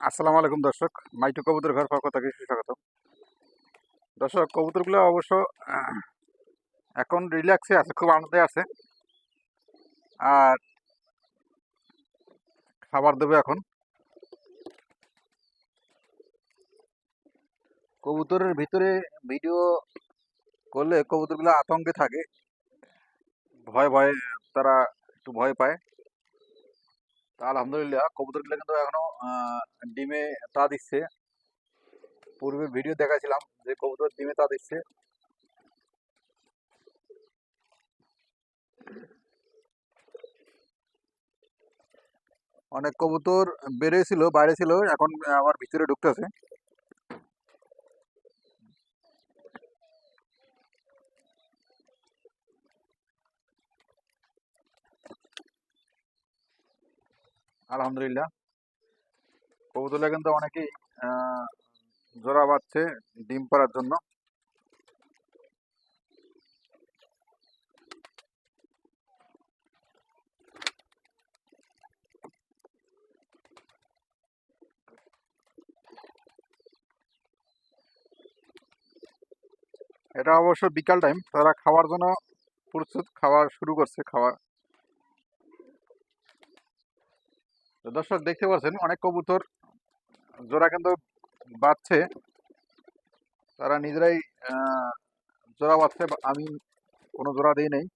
আসসালামু আলাইকুম দর্শক, মাইটু কবুতর ঘর পক্ষ থেকে সুস্বাগত দর্শক, কবুতরগুলো অবশ্য এখন রিল্যাক্সে আছে, খুব আনন্দে আছে। আর খাবার দেবে এখন। কবুতরের ভিতরে ভিডিও করলে কবুতরগুলো আতঙ্কে থাকে। ভয়, ভয়ে, তারা একটু ভয় পায়। তা আলহামদুলিল্লাহ, কবুতরগুলো কিন্তু এখনও ডিমে তা দিচ্ছে। পূর্বে ভিডিও দেখাছিলাম যে কবুতর ডিমে তা দিচ্ছে। অনেক কবুতর বেড়েছিল বাইরে ছিল, এখন আমার ভিতরে ঢুকতেছে। আলহামদুলিল্লাহ। কবুতরটা কিন্তু অনেকেই জোড়া বাচ্ছে ডিম পাড়ার জন্য। এটা অবশ্য বিকাল টাইম তারা খাওয়ার জন্য প্রস্তুত, খাওয়া শুরু করছে, খাওয়া দর্শক দেখতে পাচ্ছেন, অনেক কবুতর জোড়া কিন্তু বাচ্ছে তারা নিজেরাই জোড়া বাচ্ছে বা- আমি কোনো জোড়া দিই নেই।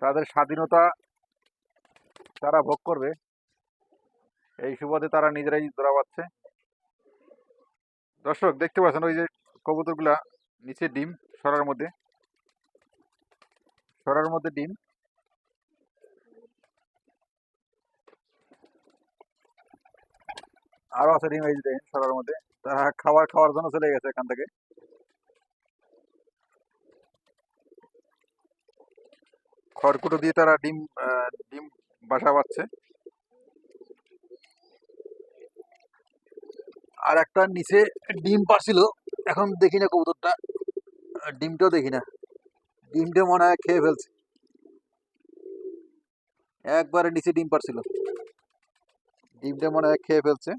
তাদের স্বাধীনতা তারা ভোগ করবে। এই সুবাদে তারা নিজেরাই জোড়া বাচ্ছে দর্শক দেখতে পাচ্ছেন, ওই যে কবুতরগুলা নিচে ডিম, সরার মধ্যে। সরার মধ্যে ডিম। আরও আছে ডিম, এই দেখেন সরার মধ্যে। তারা খাবার খাওয়ার জন্য চলে গেছে এখান থেকে। খড়কুটো দিয়ে তারা ডিম ডিম বাসা বাচ্ছে আর একটা নিচে ডিম পারছিল এখন দেখি না কবুতরটা। ডিমটাও দেখি না। ডিমটা মনে হয় খেয়ে ফেলছে। একবারে নিচে ডিম পারছিল ডিমটা মনে হয় খেয়ে ফেলছে।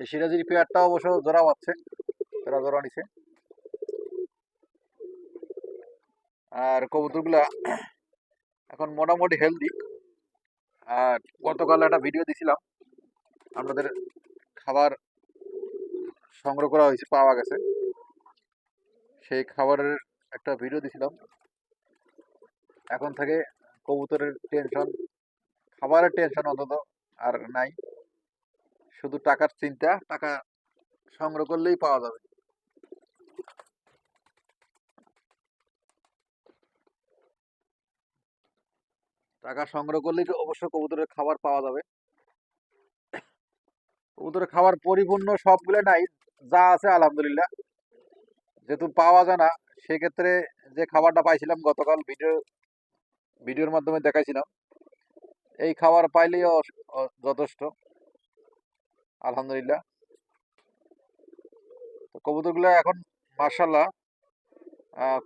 এই সিরাজির পেয়ারটা অবশ্য জোড়া পাচ্ছে। তারা জোড়া নিছে। আর কবুতরগুলা এখন মোটামুটি হেলদি আর গতকাল একটা ভিডিও দিছিলাম। আপনাদের খাবার সংগ্রহ করা হয়েছে, পাওয়া গেছে। সেই খাবারের একটা ভিডিও দিছিলাম। এখন থেকে কবুতরের টেনশন খাবারের টেনশন অন্তত আর নাই। শুধু টাকার চিন্তা, টাকা সংগ্রহ করলেই পাওয়া যাবে। টাকা সংগ্রহ করলেই তো অবশ্য কবুতরের খাবার পাওয়া যাবে। কবুতরের খাবার পরিপূর্ণ সবগুলো নাই, যা আছে আলহামদুলিল্লাহ। যেহেতু পাওয়া যায় না, সেক্ষেত্রে যে খাবারটা পাইছিলাম গতকাল ভিডিও, ভিডিওর মাধ্যমে দেখাইছিলাম, এই খাবার পাইলেই যথেষ্ট। আলহামদুলিল্লাহ। তো কবুতরগুলো এখন মার্শাল্লাহ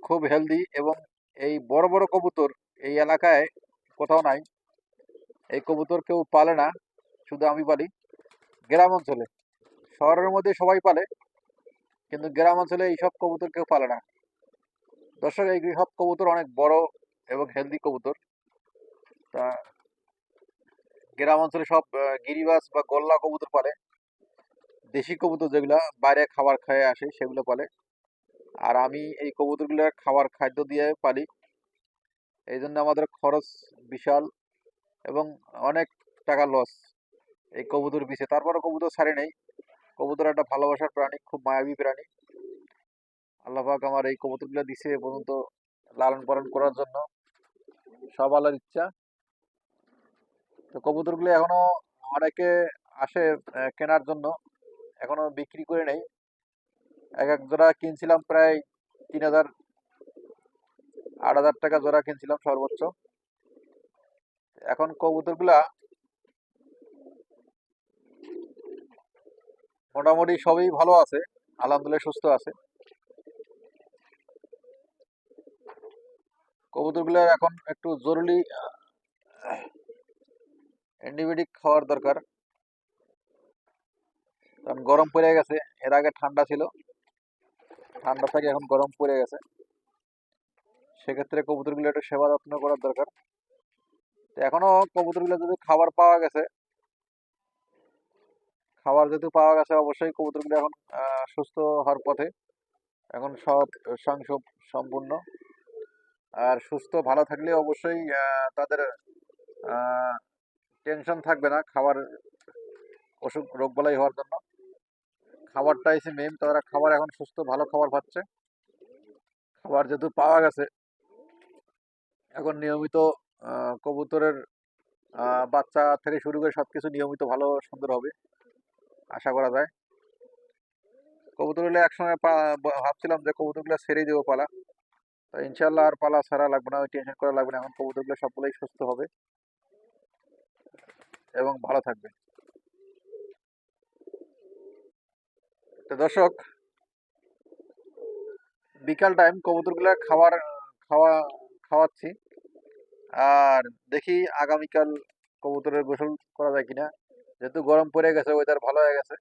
খুব হেলদি এবং এই বড় বড় কবুতর এই এলাকায় কোথাও নাই। এই কবুতর কেউ পালে না, শুধু আমি পালি। গ্রাম অঞ্চলে, শহরের মধ্যে সবাই পালে, কিন্তু গ্রাম অঞ্চলে এইসব কবুতর কেউ পালে না। দর্শক, এই সব কবুতর অনেক বড় এবং হেলদি কবুতর। তা গ্রাম অঞ্চলে সব গিরিবাস বা গোল্লা কবুতর পালে। দেশি কবুতর যেগুলা বাইরে খাবার খেয়ে আসে, সেগুলো পালে। আর আমি এই কবুতরগুলো খাবার খাদ্য দিয়ে পালি। এই জন্য আমাদের খরচ বিশাল এবং অনেক টাকা লস এই কবুতর পিছে। তারপরে কবুতর ছাড়ে নেই। কবুতর একটা ভালোবাসার প্রাণী, খুব মায়াবী প্রাণী। আল্লাহ পাক আমার এই কবুতরগুলো দিছে পর্যন্ত লালন পালন করার জন্য। সব আল্লাহর ইচ্ছা। তো কবুতরগুলো এখনও অনেকে আসে কেনার জন্য। এখনও বিক্রি করে নেই। এক এক জোড়া কিনছিলাম প্রায় তিন হাজার, আট হাজার টাকা জোড়া কিনছিলাম সর্বোচ্চ। এখন কবুতরগুলা মোটামুটি সবই ভালো আছে, আলহামদুলিল্লাহ সুস্থ আছে। কবুতরগুলো এখন একটু জরুরি অ্যান্টিবায়োটিক খাওয়ার দরকার। কারণ গরম পড়ে গেছে, এর আগে ঠান্ডা ছিল। ঠান্ডা থেকে এখন গরম পড়ে গেছে। সেক্ষেত্রে কবুতরগুলো একটু সেবা যত্ন করার দরকার। তো এখনও কবুতরগুলো যদি খাবার পাওয়া গেছে, খাবার যেহেতু পাওয়া গেছে, অবশ্যই কবুতরগুলো এখন সুস্থ হওয়ার পথে। এখন সব সংস সম্পূর্ণ। আর সুস্থ, ভালো থাকলে অবশ্যই তাদের টেনশন থাকবে না, খাবার, অসুখ, রোগবালাই হওয়ার জন্য। খাবারটা এসে মেন তারা খাবার এখন সুস্থ, ভালো খাবার পাচ্ছে খাবার যেহেতু পাওয়া গেছে, এখন নিয়মিত কবুতরের বাচ্চা থেকে শুরু করে সবকিছু নিয়মিত ভালো, সুন্দর হবে, আশা করা যায়। কবুতর কবুতরগুলো একসঙ্গে ভাবছিলাম যে কবুতরগুলো ছেড়েই দেবো পালা। তো ইনশাল্লাহ আর পালা ছাড়া লাগবে না, ওই টেনশন করা লাগবে না, এখন কবুতরগুলো সবগুলোই সুস্থ হবে। এবং ভালো থাকবে তো দর্শক, বিকাল টাইম কবুতরগুলো খাবার খাওয়া, খাওয়াচ্ছি। আর দেখি আগামীকাল কবুতরের গোসল করা যায় কিনা। যেহেতু গরম পড়ে গেছে ওয়েদার ভালো হয়ে গেছে।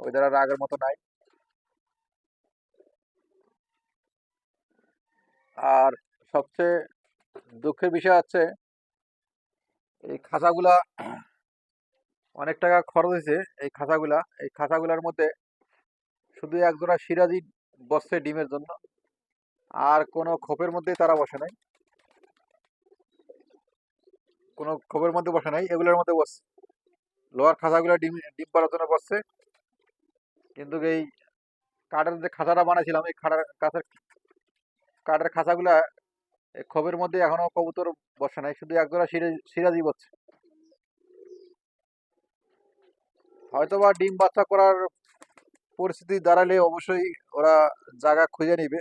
ওয়েদার আর আগের মতো নাই। আর সবচেয়ে দুঃখের বিষয় হচ্ছে এই খাঁচাগুলা অনেক টাকা খরচ হয়েছে এই খাঁচাগুলা। এই খাঁচাগুলার মধ্যে শুধু একজোড়া সিরাজি বসছে ডিমের জন্য। আর কোনো খোপের মধ্যে তারা বসে নাই। কোনো খোপের মধ্যে বসে নাই, এগুলোর মধ্যে বসছে। লোহার খাঁচাগুলো ডিম ডিম পাড়ার জন্য বসছে। কিন্তু এই কাঠের যে খাঁচাটা বানাইছিলাম, এই খাটার কাছের, কাঠের খাঁচাগুলা খোপের মধ্যে এখনও কবুতর বসে নাই, শুধু একজোড়া সিরাজি বসছে। হয়তো বা ডিম বাচ্চা করার পরিস্থিতি দাঁড়ালে অবশ্যই ওরা জায়গা খুঁজে নিবে।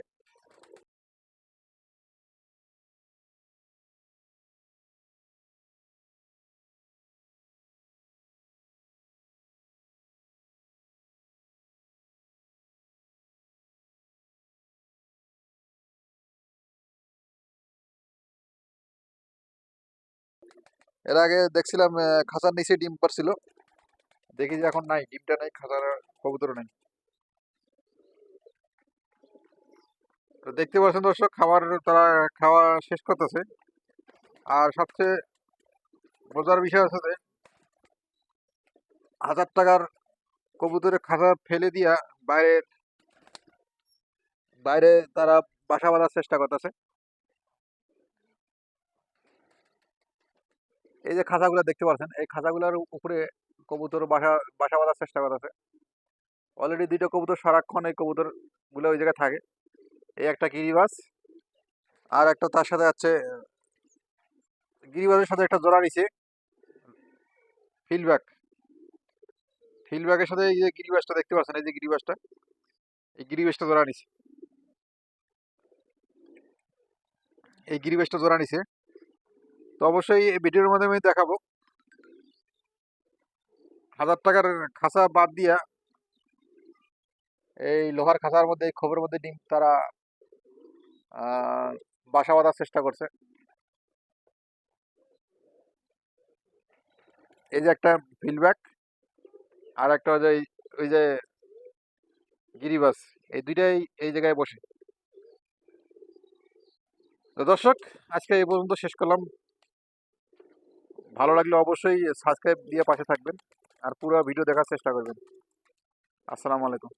এর আগে দেখছিলাম খাঁচার নিচে ডিম পারছিল। দেখি যে এখন নাই, ডিমটা নাই খাঁচার কবুতর নাই। তো দেখতে পাচ্ছেন দর্শক, খাবার তারা খাওয়া শেষ করতেছে। আর সবচেয়ে মজার বিষয় আছে যে, হাজার টাকার কবুতরের খাঁচা ফেলে দিয়া বাইরে বাইরে তারা বাসা বাঁধার চেষ্টা করতেছে। এই যে খাঁচাগুলো দেখতে পাচ্ছেন এই খাঁচাগুলোর উপরে কবুতর বাসা বাসা বাঁধার চেষ্টা করতেছে অলরেডি দুইটা কবুতর সারাক্ষণ এই কবুতরগুলো ওই জায়গায় থাকে। এই একটা গিরিবাস আর একটা তার সাথে আছে গিরিবাসের সাথে একটা জোড়া নিছে, ফিল্ডব্যাক। ফিল্ডব্যাকের সাথে এই যে গিরিবাসটা দেখতে পাচ্ছেন, এই যে গিরিবাসটা এই গিরিবাসটা জোড়া নিছে। এই গিরিবাসটা জোড়া নিছে। তো অবশ্যই এই ভিডিওর মাধ্যমে দেখাবো। হাজার টাকার খাঁচা বাদ দিয়া এই লোহার খাঁচার মধ্যে, এই খোপের মধ্যে ডিম তারা বাসা বাঁধার চেষ্টা করছে। এই যে একটা ফিল্ডব্যাক আর একটা যে ওই যে গিরিবাস, এই দুইটাই এই জায়গায় বসে। তো দর্শক, আজকে এই পর্যন্ত শেষ করলাম। ভালো লাগলে অবশ্যই সাবস্ক্রাইব দিয়ে পাশে থাকবেন আর পুরো ভিডিও দেখার চেষ্টা করবেন। আসসালামু আলাইকুম।